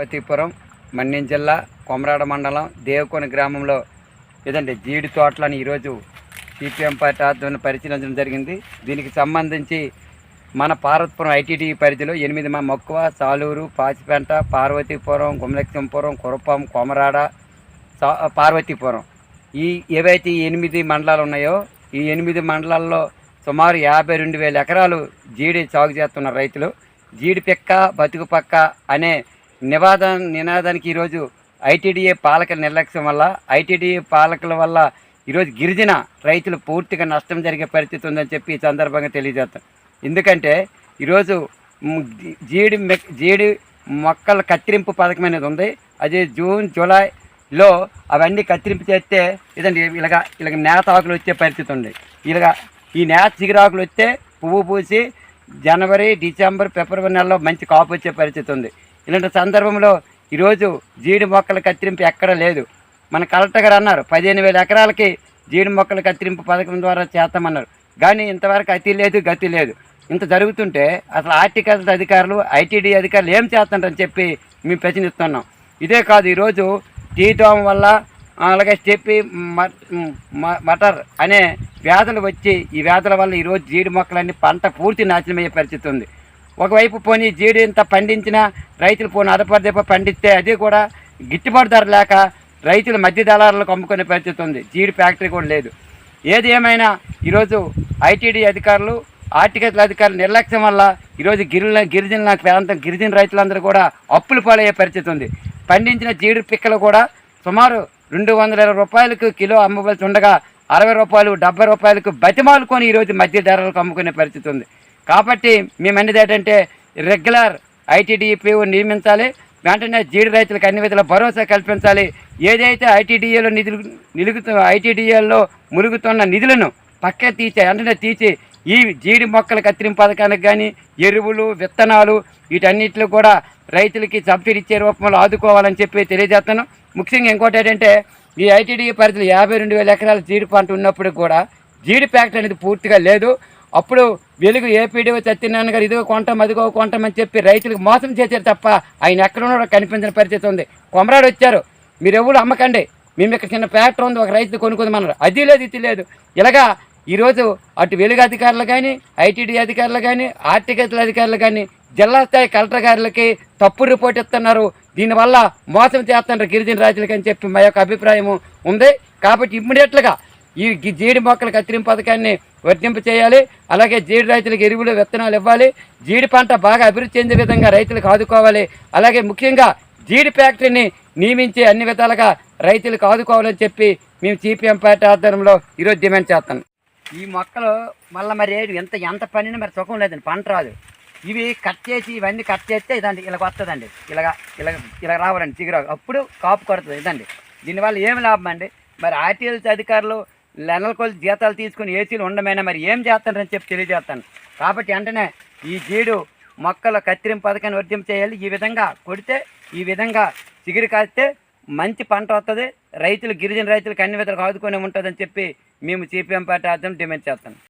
పార్వతీపురం మన్యం జిల్లా కొమరాడ మండలం దేవకోన గ్రామంలో ఇదండి జీడి తోటలను ఈరోజు సిపిఎం పార్టీ ఆధ్వర్యంలో పరిశీలించడం జరిగింది. దీనికి సంబంధించి మన పార్వతీపురం ఐటీడీ పరిధిలో ఎనిమిది మా మక్కువ సాలూరు పాచిపెంట పార్వతీపురం గుమలక్ష్మీపురం కురపం కొమరాడ సా పార్వతీపురం. ఈ ఏవైతే ఎనిమిది మండలాలు ఉన్నాయో ఈ ఎనిమిది మండలాల్లో సుమారు యాభై రెండు వేల ఎకరాలు జీడి సాగు చేస్తున్నారు రైతులు. జీడి పిక్క బతుకు పక్క అనే నివాద నినాదానికి ఈరోజు ఐటీడీఏ పాలక నిర్లక్ష్యం వల్ల ఐటీడీఏ పాలకుల వల్ల ఈరోజు గిరిజన రైతులు పూర్తిగా నష్టం జరిగే పరిస్థితి ఉందని చెప్పి ఈ సందర్భంగా తెలియజేస్తాం. ఎందుకంటే ఈరోజు జీడి జీడి మొక్కల కత్తిరింపు పథకం అనేది ఉంది. అది జూన్ జూలైలో అవన్నీ కత్తిరింపు చేస్తే ఇదండి ఇలాగ ఇలాగ నేత ఆకులు వచ్చే పరిస్థితి ఉంది. ఇలాగ ఈ నేత చిగురాకులు వస్తే పువ్వు పూసి జనవరి డిసెంబర్ ఫిబ్రవరి నెలలో మంచి కాపు వచ్చే పరిస్థితి ఉంది. ఇలాంటి సందర్భంలో ఈరోజు జీడి మొక్కల కత్తిరింపు ఎక్కడ లేదు. మన కలెక్టర్ గారు అన్నారు పదిహేను వేల ఎకరాలకి జీడి మొక్కల కత్తిరింపు పథకం ద్వారా చేస్తామన్నారు. కానీ ఇంతవరకు అతి లేదు గతి లేదు. ఇంత జరుగుతుంటే అసలు ఆర్టికల్చర్ అధికారులు ఐటీడీ అధికారులు ఏం చేస్తుంటారని చెప్పి మేము ప్రశ్నిస్తున్నాం. ఇదే కాదు ఈరోజు టీ దోమ వల్ల అలాగే చెప్పి మటర్ అనే వ్యాధులు వచ్చి ఈ వ్యాధుల వల్ల ఈరోజు జీడి మొక్కలన్నీ పంట పూర్తి నాశనమయ్యే పరిస్థితి ఉంది. ఒకవైపు పోనీ జీడి ఇంత పండించినా రైతులు పోనీ అదపదెప్ప పండిస్తే అది కూడా గిట్టుబాటు ధర లేక రైతులు మధ్య దళారులకు అమ్ముకునే పరిస్థితి ఉంది. జీడి ఫ్యాక్టరీ కూడా లేదు. ఏది ఏమైనా ఈరోజు ఐటీడీ అధికారులు ఆర్టికల్ అధికారుల నిర్లక్ష్యం వల్ల ఈరోజు గిరిజన గిరిజన ప్రాంతం గిరిజన రైతులందరూ కూడా అప్పులు పాలయ్యే పరిస్థితి ఉంది. పండించిన జీడి పిక్కలు కూడా సుమారు రెండు వందల ఇరవై రూపాయలకు కిలో అమ్మవలసి ఉండగా అరవై రూపాయలు డెబ్బై రూపాయలకు బతిమాలుకొని ఈరోజు మధ్య ధరలకు అమ్ముకునే పరిస్థితి ఉంది. కాబట్టి మేము అనేది ఏంటంటే రెగ్యులర్ ఐటీడీపీ నియమించాలి. వెంటనే జీడి రైతులకు అన్ని విధాల భరోసా కల్పించాలి. ఏదైతే ఐటీడీఏలో నిధులు నిలుగుతు ఐటీడీఏలో ములుగుతున్న నిధులను పక్క తీసే వెంటనే తీసి ఈ జీడి మొక్కల కత్తిరింపు పథకానికి కానీ ఎరువులు విత్తనాలు వీటన్నిటిలో కూడా రైతులకి సబ్సిడీ ఇచ్చే రూపంలో ఆదుకోవాలని చెప్పి తెలియజేస్తాను. ముఖ్యంగా ఇంకోటి ఏంటంటే ఈ ఐటీడీ పరిధిలో యాభై రెండు వేల ఎకరాల జీడి పంట ఉన్నప్పుడు కూడా జీడి ప్యాకెట్ అనేది పూర్తిగా లేదు. అప్పుడు వెలుగు ఏపీడీఓ సత్యనారాయణ గారు ఇదిగో కొంటాం అదిగో కొంటాం అని చెప్పి రైతులకు మోసం చేశారు తప్ప ఆయన ఎక్కడ ఉన్నాడో కనిపించిన పరిస్థితి ఉంది. కొమరాడు వచ్చారు. మీరు ఎవరు? అమ్మకండి. మేము ఇక్కడ చిన్న ఫ్యాక్టరీ ఉంది ఒక రైతు కొనుక్కుందామన్నారు. అది లేదు ఇది లేదు. ఇలాగా ఈరోజు అటు వెలుగు అధికారులు కానీ ఐటీడీ అధికారులు కానీ ఆర్టికల్ అధికారులు కానీ జిల్లా స్థాయి కలెక్టర్ గారులకి తప్పు రిపోర్ట్ ఇస్తున్నారు. దీనివల్ల మోసం చేస్తున్నారు గిరిజన రాజులకి అని చెప్పి మా యొక్క అభిప్రాయం ఉంది. కాబట్టి ఇమ్మీడియట్లుగా ఈ జీడి మొక్కల కత్తిరింపు పథకాన్ని వర్తింపు చేయాలి. అలాగే జీడి రైతులకు ఎరువులు విత్తనాలు ఇవ్వాలి. జీడి పంట బాగా అభివృద్ధి చెందే విధంగా రైతులకు ఆదుకోవాలి. అలాగే ముఖ్యంగా జీడి ఫ్యాక్టరీని నియమించి అన్ని విధాలుగా రైతులకు ఆదుకోవాలని చెప్పి మేము సిపిఎం పార్టీ ఆధ్వర్యంలో ఈరోజు డిమాండ్ చేస్తాను ఈ మొక్కలు మళ్ళీ మరి ఏడు ఎంత ఎంత పనినా మరి సుఖం లేదండి పంట రాదు. ఇవి కట్ చేసి ఇవన్నీ కట్ చేస్తే ఇదండి ఇలా వస్తుందండి ఇలాగ ఇలా ఇలా రావాలండి చిగురాకు అప్పుడు కాపు కొడుతుంది ఇదండి. దీనివల్ల ఏమి లాభం అండి? మరి ఆర్టీఎల్సీ అధికారులు నెలల కొద్ది జీతాలు తీసుకుని ఏసీలు ఉండమైనా? మరి ఏం చేస్తానని చెప్పి తెలియజేస్తాను. కాబట్టి వెంటనే ఈ జీడు మొక్కల కత్తిరింపు పథకాన్ని వర్తింపు చేయాలి. ఈ విధంగా కొడితే ఈ విధంగా చిగురు కాస్తే మంచి పంట వస్తుంది రైతులు గిరిజన రైతులకు అన్ని విధాలుగా ఆదుకొని ఉంటుందని చెప్పి మేము సిపిఎం పార్టీ ఆధ్వర్యం డిమాండ్ చేస్తాం.